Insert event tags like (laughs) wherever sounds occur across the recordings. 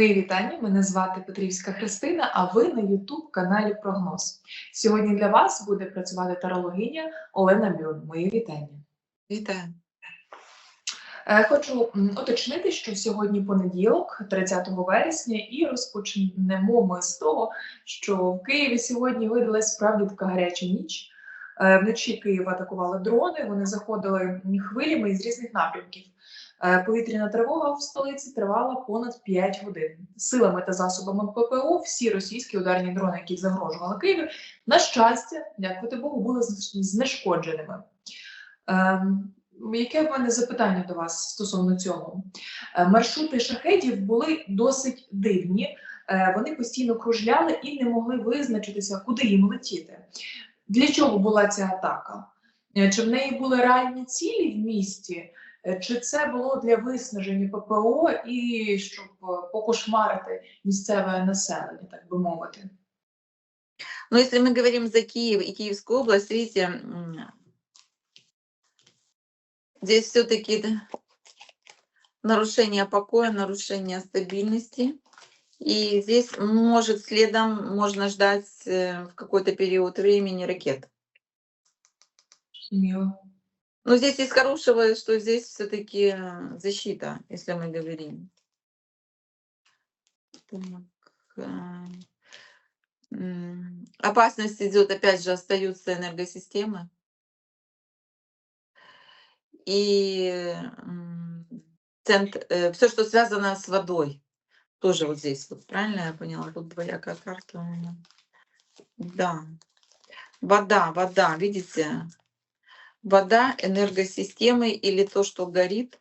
Мої вітання. Мене звати Петрівська Христина, а ви на youtube каналі Прогноз. Сьогодні для вас буде працювати тарологиня Олена Бюн. Мої вітання. Вітаю. Е, Хочу уточнити, що сьогодні понеділок, 30 вересня, і розпочнемо ми з того, що в Києві сьогодні видалась справді така гаряча ніч. Е, Вночі Київ атакували дрони, вони заходили хвилями із різних напрямків. Е, Повітряна тривога в столиці тривала понад 5 годин. Силами та засобами ППО всі російські ударні дрони, які загрожували Києві, на щастя, дякувати Богу, були знешкодженими. Ем, Яке в мене запитання до вас стосовно цього? Е, Маршрути шахедів були досить дивні. Е, Вони постійно кружляли і не могли визначитися, куди їм летіти. Для чого була ця атака? Чи в неї були реальні цілі в місті? Е, Чи це було для виснаження ППО і щоб е, покошмарити місцеве населення, так би мовити? Но если мы говорим за Киев и Киевскую область, видите, м, здесь все-таки нарушение покоя, нарушение стабильности. И здесь может следом можно ждать э, в какой-то период времени ракет. Зрозуміло. Но здесь из хорошего, что здесь все-таки защита, если мы говорим. Так, э, Опасность идет, опять же, остаются энергосистемы. И все, что связано с водой, тоже вот здесь, вот правильно я поняла? Тут двоякая карта. Да. Вода, вода, видите? Вода, энергосистемы или то, что горит.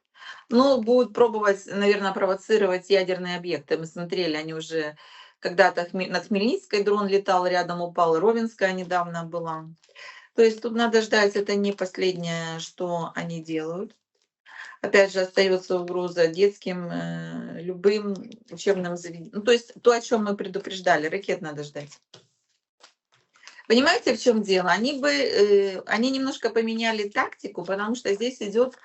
Ну, будут пробовать, наверное, провоцировать ядерные объекты. Мы смотрели, они уже когда-то над Хмельницкой дрон летал, рядом упал, Ровенская недавно была. То есть тут надо ждать, это не последнее, что они делают. Опять же, остается угроза детским, э, любым учебным заведениям. Ну, то есть то, о чем мы предупреждали, ракет надо ждать. Понимаете, в чем дело? Они бы, э, они немножко поменяли тактику, потому что здесь идет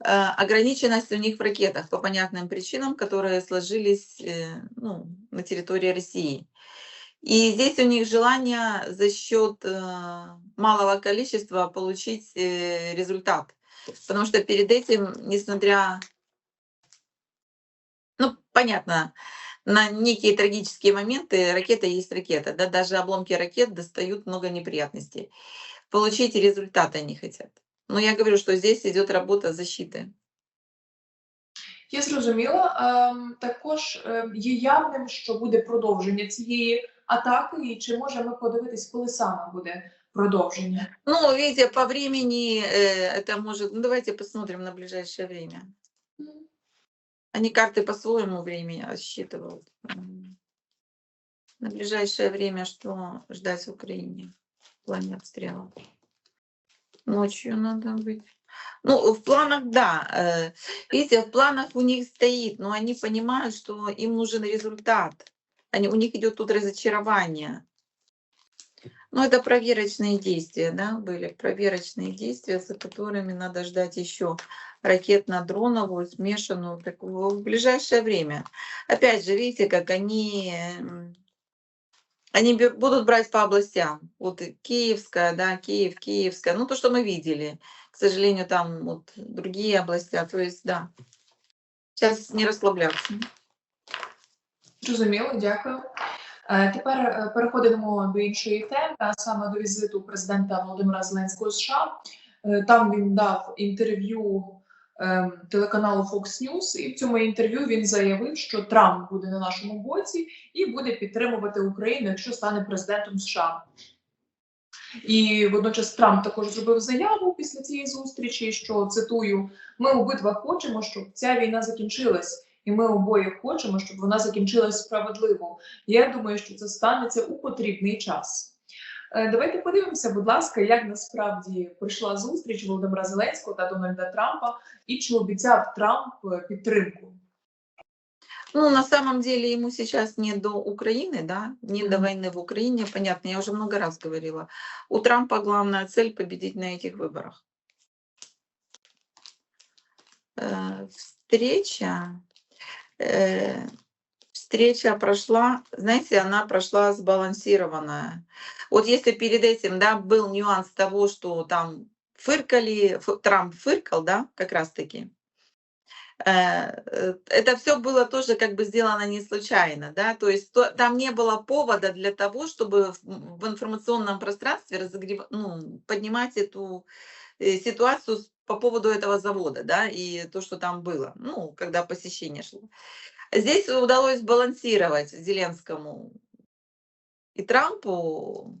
э, ограниченность у них в ракетах по понятным причинам, которые сложились э, ну, на территории России. И здесь у них желание за счет э, малого количества получить э, результат. Потому что перед этим, несмотря, ну, понятно, на некие трагические моменты, ракета есть ракета, да, даже обломки ракет достают много неприятностей. Получить результат они хотят. Но я говорю, что здесь идет работа защиты. Я зрозуміла. Ем, також ем, є явним, що буде продовження цієї атаки, і чи можемо подивитись, коли саме буде продовження? Ну, видите, по времени э, это может... Ну, давайте посмотрим на ближайшее время. Они карты по-своему времени рассчитывают. На ближайшее время что ждать в Украине в плане обстрела? Ночью надо быть. Ну, в планах, да. э, Видите, в планах у них стоит, но они понимают, что им нужен результат. Они, у них идет тут разочарование. Ну, это проверочные действия, да, были проверочные действия, за которыми надо ждать еще ракетно-дроновую, смешанную такую в ближайшее время. Опять же, видите, как они, м, они бе- будут брать по областям. Вот и Киевская, да, Киев, Киевская. Ну, то, что мы видели. К сожалению, там вот другие области. То есть, да. Сейчас не расслабляться. Зрозуміло, дякую. Е, Тепер е, переходимо до іншої теми, а саме до візиту президента Володимира Зеленського з США. Е, Там він дав інтерв'ю ем, телеканалу Fox News, і в цьому інтерв'ю він заявив, що Трамп буде на нашому боці і буде підтримувати Україну, якщо стане президентом США. І водночас Трамп також зробив заяву після цієї зустрічі, що цитую: ми обидва хочемо, щоб ця війна закінчилась. І ми обоє хочемо, щоб вона закінчилась справедливо. Я думаю, що це станеться у потрібний час. Е, Давайте подивимося, будь ласка, як насправді пройшла зустріч Володимира Зеленського та Дональда Трампа, і чи обіцяв Трамп е, підтримку. Ну, на самом деле ему сейчас не до Украины, да, не до Мгм. войны в Украине, понятно, я уже много раз говорила. У Трампа главная цель победить на этих выборах. Э, Встреча, э, встреча прошла, знаете, она прошла сбалансированная. Вот если перед этим, да, был нюанс того, что там фыркали, ф- Трамп фыркал, да, как раз таки, э, э, это все было тоже как бы сделано не случайно, да, то есть то- там не было повода для того, чтобы в, в информационном пространстве разогрев... ну, поднимать эту э, ситуацию по поводу этого завода, да, и то, что там было, ну, когда посещение шло. Здесь удалось балансировать Зеленскому и Трампу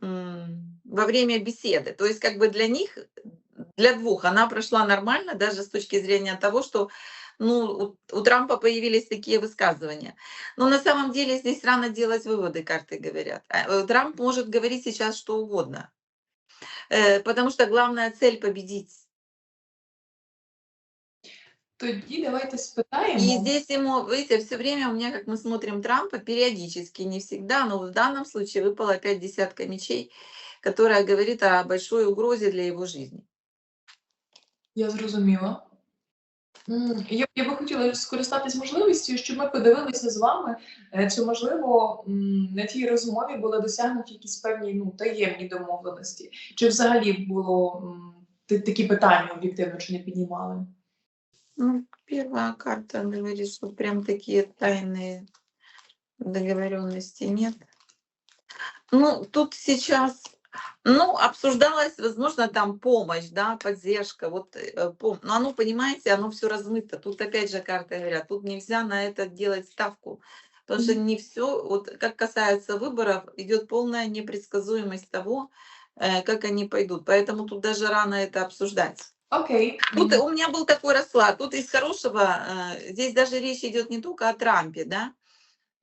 во время беседы. То есть как бы для них, для двух она прошла нормально, даже с точки зрения того, что ну, у, у Трампа появились такие высказывания. Но на самом деле здесь рано делать выводы, карты говорят. А, э, Трамп может говорить сейчас что угодно, Э, потому что главная цель победить. Тоді давайте И спитаємо. здесь ему, видите, все время у меня, как мы смотрим Трампа, периодически, не всегда, но в данном случае выпало опять десятка мечей, которая говорит о большой угрозе для его жизни. Я зрозуміла. М, Я, я би хотіла скористатись можливістю, щоб ми подивилися з вами, е, чи можливо м, на тій розмові були досягнуті якісь певні ну, таємні домовленості, чи взагалі було м, та- такі питання об'єктивно чи не піднімали? Ну, первая карта говорит, что прям такие тайные договоренности нет. Ну, тут сейчас, ну, обсуждалась, возможно, там помощь, да, поддержка, вот, э, пом- но оно, понимаете, оно все размыто. Тут опять же карты говорят, тут нельзя на это делать ставку, потому что не все, вот как касается выборов, идет полная непредсказуемость того, э, как они пойдут. Поэтому тут даже рано это обсуждать. Окей. Тут М, у меня был такой расклад. Тут из хорошего, э, здесь даже речь идет не только о Трампе, да,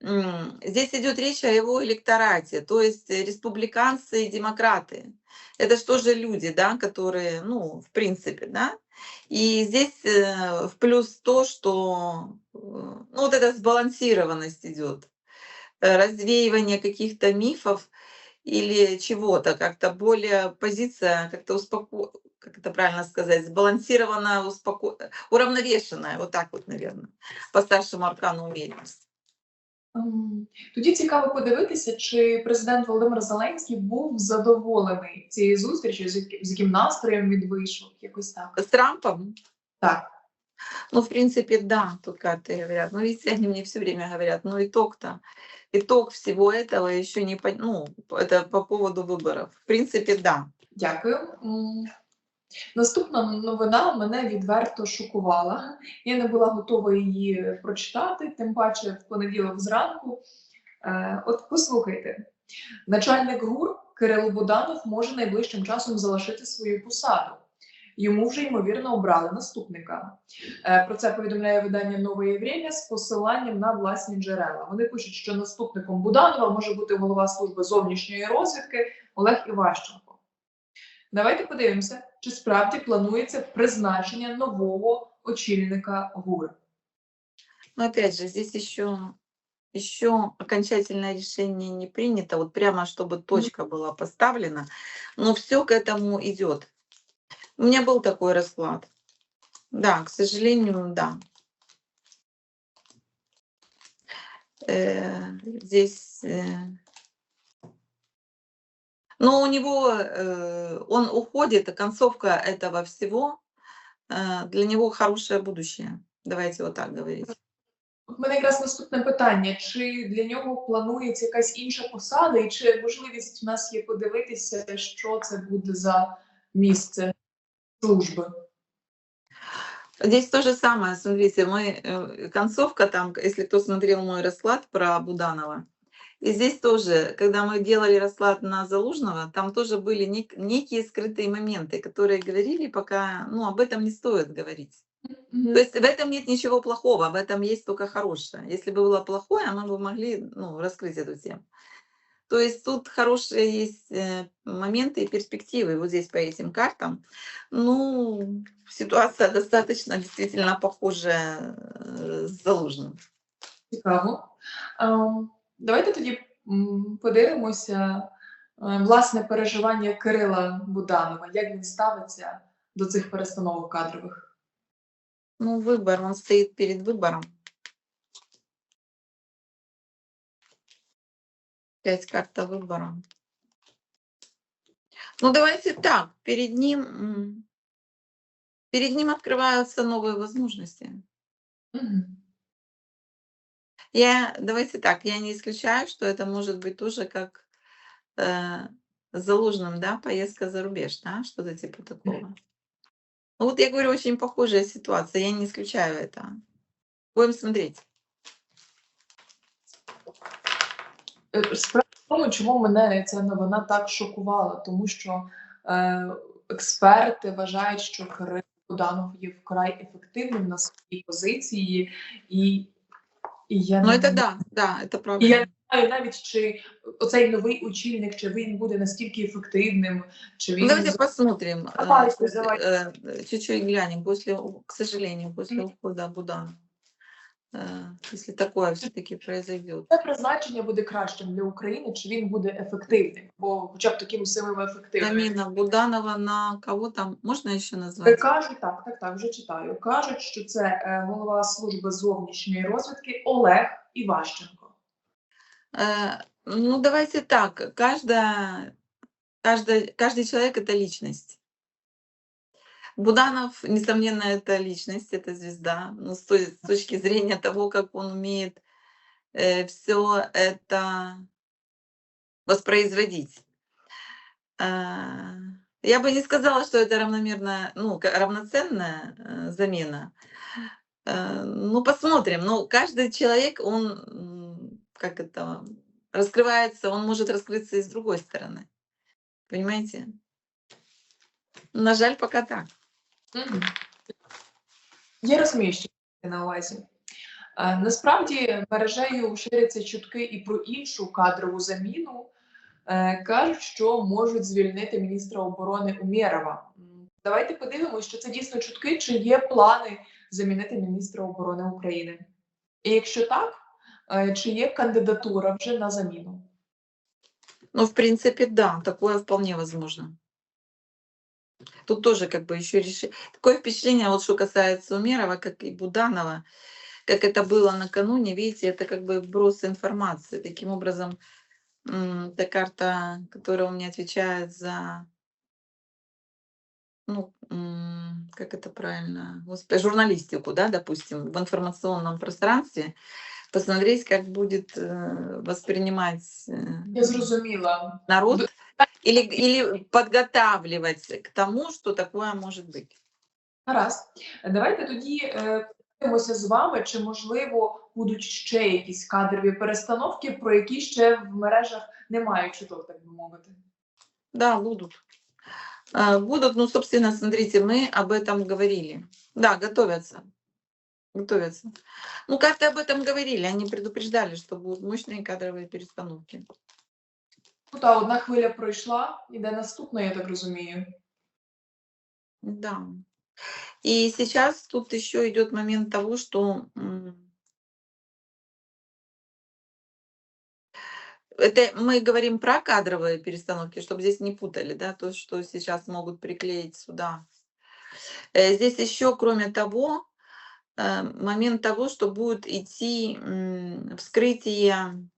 здесь идет речь о его электорате, то есть республиканцы и демократы. Это что же люди, да, которые, ну, в принципе, да. И здесь э, в плюс то, что, э, ну, вот эта сбалансированность идет, развеивание каких-то мифов или чего-то, как-то более позиция как-то успоко... как это правильно сказать, сбалансированная, успоко... уравновешенная, вот так вот, наверное, по старшему аркану уверенность. ем, Тоді цікаво подивитися, чи президент Володимир Зеленський був задоволений цією зустрічю, з яким, з настроєм він вийшов, якось так. С Трампом? Так. Ну, в принципе, да, тут карты говорят. Ну, видите, они мне все время говорят, ну, итог-то, итог всего этого еще не, пон- ну, это по поводу выборов. В принципе, да. Дякую. М, Наступна новина мене відверто шокувала. Я не була готова її прочитати, тим паче в понеділок зранку. Е, От послухайте, начальник ГУР Кирило Буданов може найближчим часом залишити свою посаду. Йому вже ймовірно обрали наступника. Е, Про це повідомляє видання Нове Єврення з посиланням на власні джерела. Вони пишуть, що наступником Буданова може бути голова служби зовнішньої розвідки Олег Іващенко. Давайте подивимося, чи справді планується призначення нового очільника ГУР. Но опять же, здесь еще, еще окончательное решение не принято, вот прямо чтобы точка была поставлена, но все к этому идет. У меня был такой расклад. Да, к сожалению, да. Э, здесь... э, но у него, э, он уходит, и концовка этого всего э, для него хорошее будущее. Давайте вот так говорить. У мене якраз наступне питання: чи для нього планується якась інша посада, і чи можливість у нас є подивитися, що це буде за місце Служби? Здесь то же самое, смотрите, мы, э, концовка там, если кто смотрел мой расклад про Буданова, и здесь тоже, когда мы делали расклад на Залужного, там тоже были нек- некие скрытые моменты, которые говорили, пока, ну, об этом не стоит говорить. Мгм. То есть в этом нет ничего плохого, в этом есть только хорошее. Если бы было плохое, мы бы могли ну, раскрыть эту тему. То есть тут хорошие есть э, моменты и перспективы вот здесь по этим картам. Ну, ситуация (laughs) достаточно действительно похожая э, с Залужным. Цікаво. Ем, Давайте тоді м, подивимося е, власне переживання Кирила Буданова, як він ставиться до цих перестановок кадрових. Ну, выбор, он стоит перед выбором. Опять карта выбора. Ну, давайте так. Перед ним, перед ним открываются новые возможности. Мгм. Я, давайте так, я не исключаю, что это может быть тоже как э, заложенным, да, поездка за рубеж, да, что-то типа такого. Ну, вот я говорю, очень похожая ситуация, я не исключаю это. Будем смотреть. Справа в тому, чому мене ця новина так шокувала, тому що е, експерти вважають, що Кирил Буданов є вкрай ефективним на своїй позиції, і, і я Ну, не это да, да, это правда. І я не знаю навіть, чи оцей новий очільник, чи він буде настільки ефективним, чи Ну, він давайте посмотрим. э, Давайте, после- давайте. э, Чуть-чуть глянем, после, у- к сожалению, после ухода Буданова. Э, Если такое все-таки произойдет. це призначення буде кращим для України, чи він буде ефективним, бо хоча б таким самим ефективним. Замена Буданова на кого там? Можно еще Е, назвать? Кажуть, так, так, так, вже читаю. Кажуть, що це е, голова служби зовнішньої розвідки Олег Іващенко. Э, Ну, давайте так. Каждая, каждая, каждый человек — это личность. Буданов, несомненно, это личность, это звезда. Но с, с точки зрения того, как он умеет все это воспроизводить. А, Я бы не сказала, что это равномерно, ну, равноценная э, замена. Э, Ну, посмотрим. Ну, каждый человек, он, как это, раскрывается, он может раскрыться и с другой стороны. Понимаете? На жаль, пока так. Я розумію, що ти на увазі. Е, Насправді мережею ширяться чутки і про іншу кадрову заміну. Е, Кажуть, що можуть звільнити міністра оборони Умєрова. Давайте подивимося, що це дійсно чутки, чи є плани замінити міністра оборони України. І якщо так, е, чи є кандидатура вже на заміну? Ну, в принципе, да, такое вполне возможно. Тут тоже как бы еще реши... Такое впечатление, вот что касается Умерова, как и Буданова, как это было накануне, видите, это как бы вброс информации. Таким образом, м, та карта, которая у меня отвечает за, ну, как это правильно, господи, журналистику, да, допустим, в информационном пространстве, посмотреть, как будет э, воспринимать э, Я зрозуміла. народ или, или подготавливать к тому, что такое может быть. Гаразд. Давайте тоді е, подивимося з вами, чи можливо будуть ще якісь кадрові перестановки, про які ще в мережах немає чуток, так би мовити. Да, будут. А, Будут, ну, собственно, смотрите, мы об этом говорили. Да, готовятся. Готовятся. Ну, как-то об этом говорили. Они предупреждали, что будут мощные кадровые перестановки. Та одна хвиля пройшла, іде наступна, я так розумію. Да. И сейчас тут еще идет момент того, что это мы говорим про кадровые перестановки, чтобы здесь не путали, да, то, что сейчас могут приклеить сюда. Э, Здесь еще, кроме того, э, момент того, что будет идти вскрытие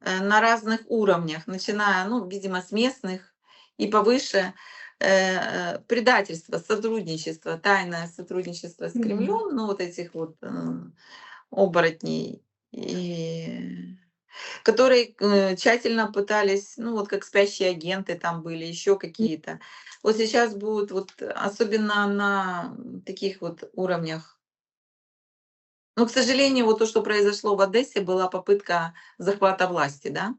на разных уровнях, начиная, ну, видимо, с местных и повыше, э, э, предательство, сотрудничество, тайное сотрудничество с. Кремлем, ну, вот этих вот э, оборотней, и- которые э, тщательно пытались, ну, вот как спящие агенты там были, еще какие-то. Вот сейчас будут, вот, особенно на таких вот уровнях. Ну, к сожалению, вот то, что произошло в Одессе, была попытка захвата власти, да?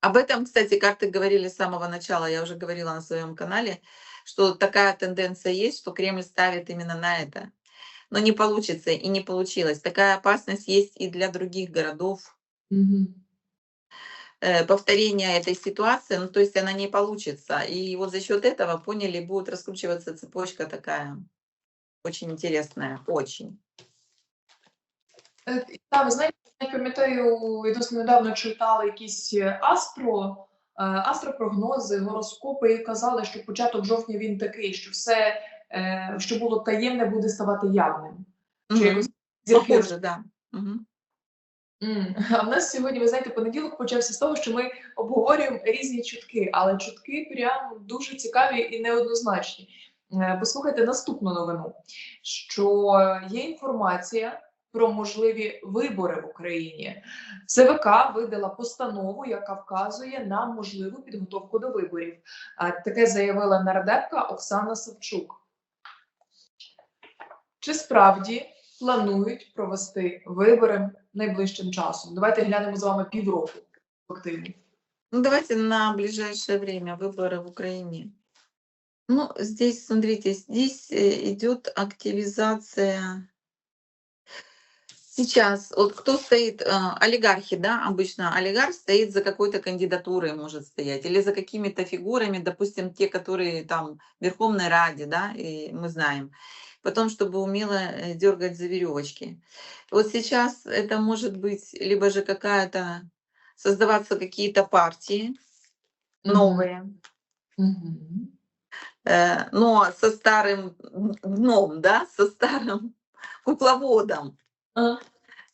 Об этом, кстати, карты говорили с самого начала, я уже говорила на своем канале, что такая тенденция есть, что Кремль ставит именно на это. Но не получится и не получилось. Такая опасность есть и для других городов. Повторение этой ситуации, ну то есть она не получится. И вот за счет этого, поняли, будет раскручиваться цепочка такая очень интересная, очень. Е, Та, ви знаєте, я пам'ятаю, відносно недавно читала якісь е, астро, е, астропрогнози, гороскопи і казали, що початок жовтня він такий, що все, що було таємне, буде ставати явним. Чи Похоже, да. А в нас сьогодні, ви знаєте, понеділок почався з того, що ми обговорюємо різні чутки, але чутки прям дуже цікаві і неоднозначні. Е, Послухайте наступну новину, що є інформація про можливі вибори в Україні. ЦВК видала постанову, яка вказує на можливу підготовку до виборів. Таке заявила нардепка Оксана Савчук. Чи справді планують провести вибори найближчим часом? Давайте глянемо з вами півроку. Ну, давайте на ближайшее время выборы в Украине. Ну, здесь, смотрите, здесь э, идет активизация. Сейчас, вот кто стоит, э, олигархи, да, обычно олигарх стоит за какой-то кандидатурой, может стоять, или за какими-то фигурами, допустим, те, которые там в Верховной Раде, да, и мы знаем. Потом, чтобы умело э, дергать за веревочки. Вот сейчас это может быть либо же какая-то создаваться какие-то партии новые, Мгм. Э, но со старым дном, да, со старым (laughs) кукловодом, А,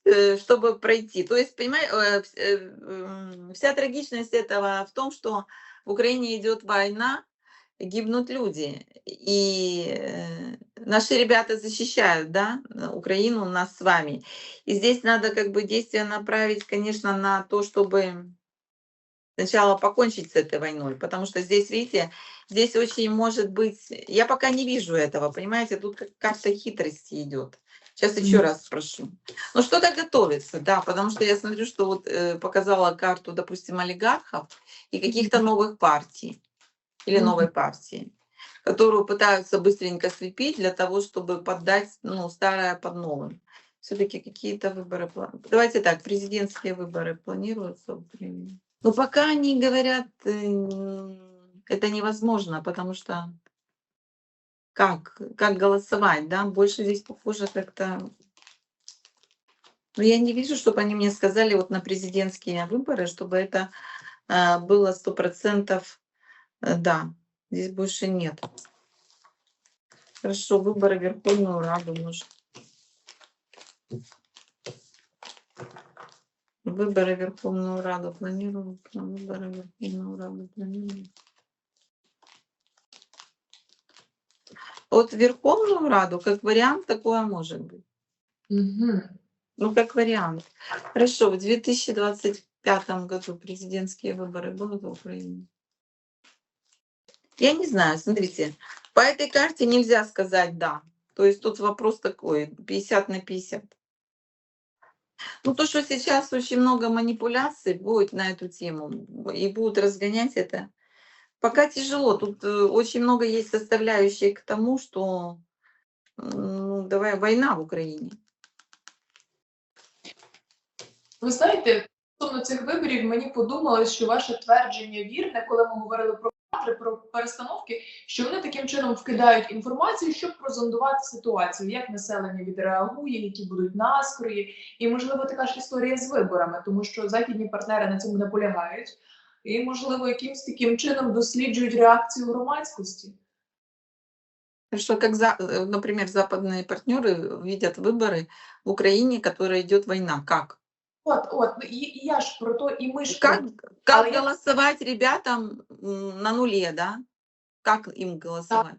э, чтобы пройти. То есть, понимаете, вся трагичность этого в том, что в Украине идет война, гибнут люди, и э, наши ребята защищают, да, э, Украину, нас с вами. И здесь надо как бы действия направить, конечно, на то, чтобы сначала покончить с этой войной, потому что здесь, видите, здесь очень может быть, я пока не вижу этого, понимаете, тут как карта хитрости идет. Сейчас еще Мгм. раз спрошу. Ну что-то готовится, да, потому что я смотрю, что вот э, показала карту, допустим, олигархов и каких-то новых партий или Мгм. новой партии, которую пытаются быстренько слепить для того, чтобы поддать ну, старое под новым. Все-таки какие-то выборы. Давайте так, президентские выборы планируются в Украине. Но пока они говорят, э, это невозможно, потому что как, как голосовать, да, больше здесь похоже как-то... Но я не вижу, чтобы они мне сказали вот на президентские выборы, чтобы это э, было сто процентов, э, да, здесь больше нет. Хорошо, выборы Верховную Раду, может. Выборы Верховную Раду планируют, на выборы в Верховную Раду планируют. Вот Верховную Раду, как вариант, такое может быть. Мгм. Ну, как вариант. Хорошо, в 2025 году президентские выборы будут в Украине? Я не знаю, смотрите, по этой карте нельзя сказать «да». То есть тут вопрос такой, 50 на 50. Ну, то, что сейчас очень много манипуляций будет на эту тему, и будут разгонять это, пока тяжело. Тут э, очень много есть составляющих к тому, что ну, давай война в Украине. Ви знаєте, стосовно цих виборів мені подумалось, що ваше твердження вірне, коли ми говорили про кадри, про перестановки, що вони таким чином вкидають інформацію, щоб прозондувати ситуацію, як населення відреагує, які будуть настрої, і можливо така ж історія з виборами, тому що західні партнери на цьому наполягають, і можливо якимсь таким чином досліджують реакцію громадськості. Что, как, за, э, например, западные партнеры видят выборы в Украине, которая идет война. Как? От, от, ну, і, і я ж про то, і ми ж про Как, как А я- голосовать ребятам м, на нуле, да? Как им голосовать?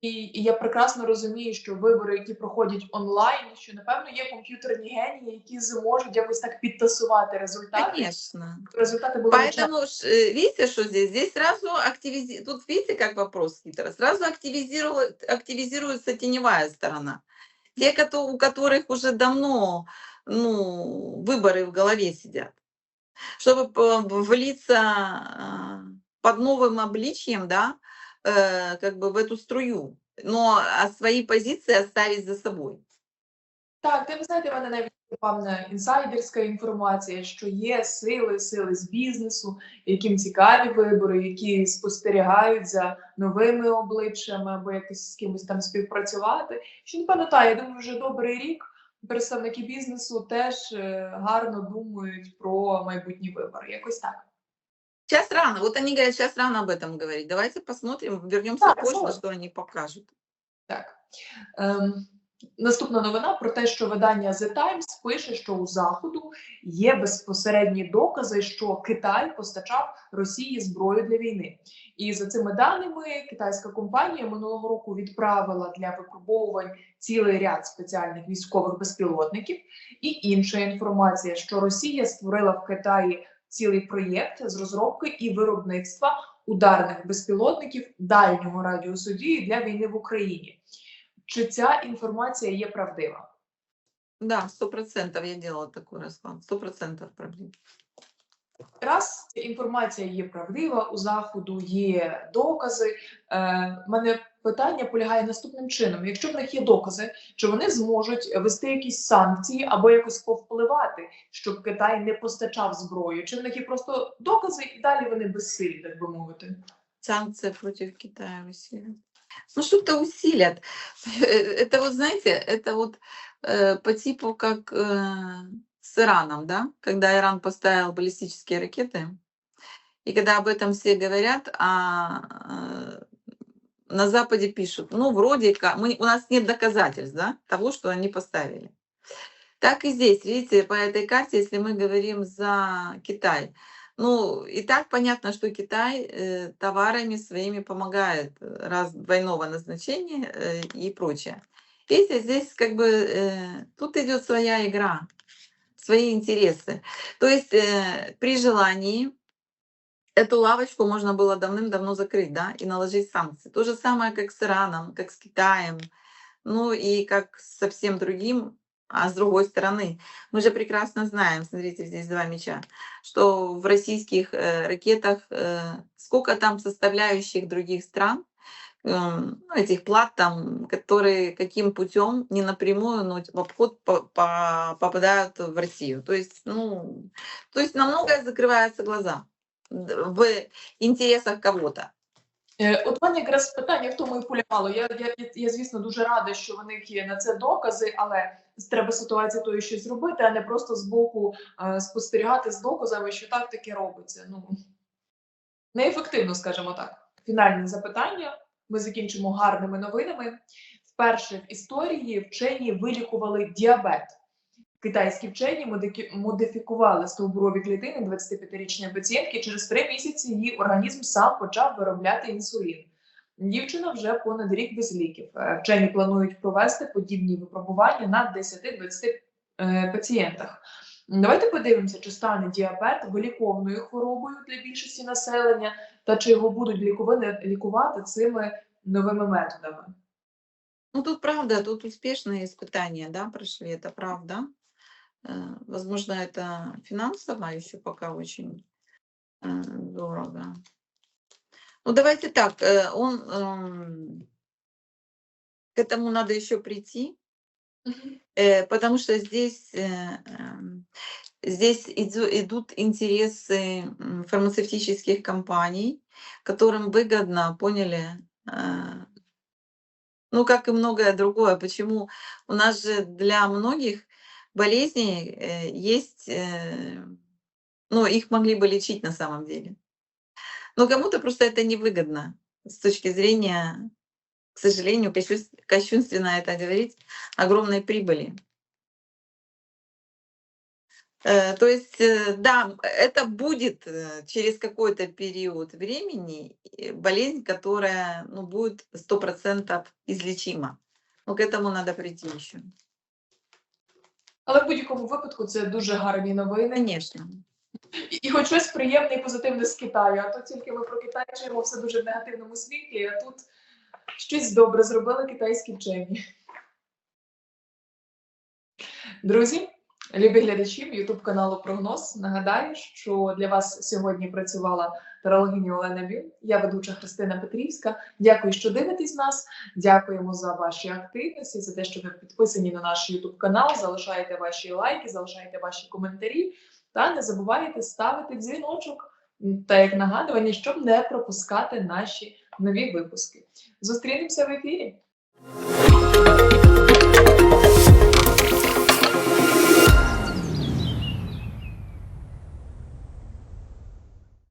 І, і я прекрасно розумію, що вибори, які проходять онлайн, що напевно є комп'ютерні генії, які зможуть якось так підтасувати результати. Конечно. Результати були одночасно. Поэтому, ж, э, видите, что здесь? Здесь сразу активизируется, тут видите, как вопрос хитрый, сразу активизирует, активизируется теневая сторона. Те, кото- у которых уже давно ну, выборы в голове сидят. Чтобы п- влиться а, под новым обличием, да, э, как бы в эту струю, но а свои позиции оставить за собой. Так, ти ви знаєте, в мене навіть є певна інсайдерська інформація, що є сили, сили з бізнесу, яким цікаві вибори, які спостерігають за новими обличчями або якось з кимось там співпрацювати. Що напевно, та я думаю, вже добрий рік. Представники бізнесу теж е, гарно думають про майбутні вибори. Якось так. Сейчас рано, вот они говорят, сейчас рано об этом говорить. Давайте посмотрим, вернемся Так, позже, вот. что они покажут. Так. Ем, Наступна новина про те, що видання The Times пише, що у заходу є безпосередні докази, що Китай постачав Росії зброю для війни. І за цими даними китайська компанія минулого року відправила для випробовувань цілий ряд спеціальних військових безпілотників. І інша інформація, що Росія створила в Китаї цілий проєкт з розробки і виробництва ударних безпілотників дальнього радіусу дії для війни в Україні. Чи ця інформація є правдива? Да, сто процентов я делала такой расклад. Сто процентов проблем Раз ця інформація є правдива, у заходу є докази. Е, в мене питання полягає наступним чином: якщо в них є докази, чи вони зможуть вести якісь санкції або якось повпливати, щоб Китай не постачав зброю? Чи в них є просто докази, і далі вони безсилі, так би мовити? Санкции против Китая усилят. Ну, что-то усилят. Это (laughs) вот, знаете, это вот э, по типу как э, с Ираном, да? Когда Иран поставил баллистические ракеты, и когда об этом все говорят, а э, на Западе пишут, ну, вроде как, мы, у нас нет доказательств, да, того, что они поставили. Так и здесь, видите, по этой карте, если мы говорим за Китай, ну, и так понятно, что Китай э, товарами своими помогает раз двойного назначения э, и прочее. Видите, здесь как бы э, тут идет своя игра, свои интересы. То есть э, при желании эту лавочку можно было давным-давно закрыть, да, и наложить санкции. То же самое, как с Ираном, как с Китаем, ну и как со всем другим. А с другой стороны, мы же прекрасно знаем, смотрите, здесь два меча, что в российских э, ракетах э, сколько там составляющих других стран, этих плат там, которые каким путем не напрямую, но в обход по- по- попадают в Россию. То есть, ну, то есть на многое закрываются глаза д- в интересах кого-то. Е, От в мене якраз питання в тому і полягало. Я, я, я, я, звісно, дуже рада, що в них є на це докази, але треба ситуації тої щось зробити, а не просто збоку е, спостерігати з доказами, що так таке робиться. Ну неефективно, скажімо так. Фінальне запитання. Ми закінчимо гарними новинами. Вперше в історії вчені вилікували діабет. Китайські вчені модифікували стовбурові клітини 25-річної пацієнтки. Через три місяці її організм сам почав виробляти інсулін. Дівчина вже понад рік без ліків. Е, Вчені планують провести подібні випробування на 10-20 е, пацієнтах. Давайте подивимося, чи стане діабет виліковною хворобою для більшості населення, та чи його будуть лікувати, лікувати цими новими методами. Ну, тут правда, тут успешные испытания, да, прошли, это правда. Э, Возможно, это финансово еще пока очень э, дорого. Ну, давайте так, э, он, эм, к этому надо еще прийти, э, потому что здесь, э, эм, здесь иду- идут интересы фармацевтических компаний, которым выгодно, поняли, э, ну, как и многое другое. Почему у нас же для многих болезней э, есть, э, ну, их могли бы лечить на самом деле. Но кому-то просто это невыгодно с точки зрения, к сожалению, кощунс- кощунственно это говорить, огромной прибыли. Э, То есть, э, да, это будет э, через какой-то период времени э, болезнь, которая ну, будет 100% излечима. Но к этому надо прийти еще. Але в будь-якому випадку це дуже гарні новини. Конечно. І, і хоч щось приємне і позитивне з Китаю, а то тільки ми про Китай чуємо все дуже в негативному світі, а тут щось добре зробили китайські вчені. Друзі, Любі глядачі Ютуб каналу Прогноз. Нагадаю, що для вас сьогодні працювала тарологиня Олена Бю, я ведуча Христина Петрівська. Дякую, що дивитесь нас. Дякуємо за ваші активності, за те, що ви підписані на наш Ютуб канал, залишаєте ваші лайки, залишаєте ваші коментарі. Та не забувайте ставити дзвіночок та як нагадування, щоб не пропускати наші нові випуски. Зустрінемося в ефірі.